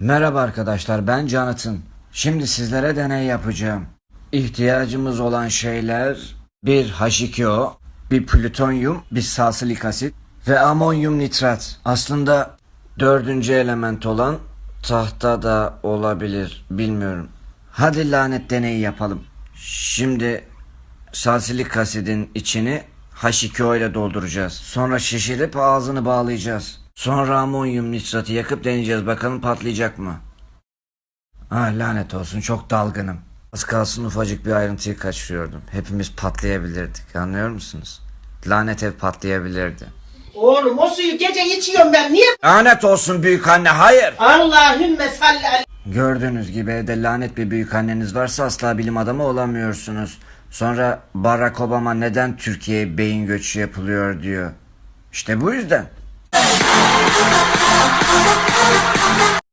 Merhaba arkadaşlar ben Jonathan. Şimdi sizlere deney yapacağım. İhtiyacımız olan şeyler bir H2O, bir plütonyum, bir salsilik asit ve amonyum nitrat. Aslında dördüncü element olan tahta da olabilir bilmiyorum. Hadi lanet deneyi yapalım. Şimdi salsilik asidin içini H2O ile dolduracağız. Sonra şişirip ağzını bağlayacağız. Sonra amonyum nitratı yakıp deneyeceğiz. Bakalım patlayacak mı? Ah lanet olsun çok dalgınım. Az kalsın ufacık bir ayrıntıyı kaçırıyordum. Hepimiz patlayabilirdik anlıyor musunuz? Lanet ev patlayabilirdi. Oğlum o suyu gece içiyorum ben niye? Lanet olsun büyük anne hayır. Allahümme salli aleyhi. Gördüğünüz gibi evde lanet bir büyük anneniz varsa asla bilim adamı olamıyorsunuz. Sonra Barack Obama neden Türkiye'ye beyin göçü yapılıyor diyor. İşte bu yüzden. Thank you.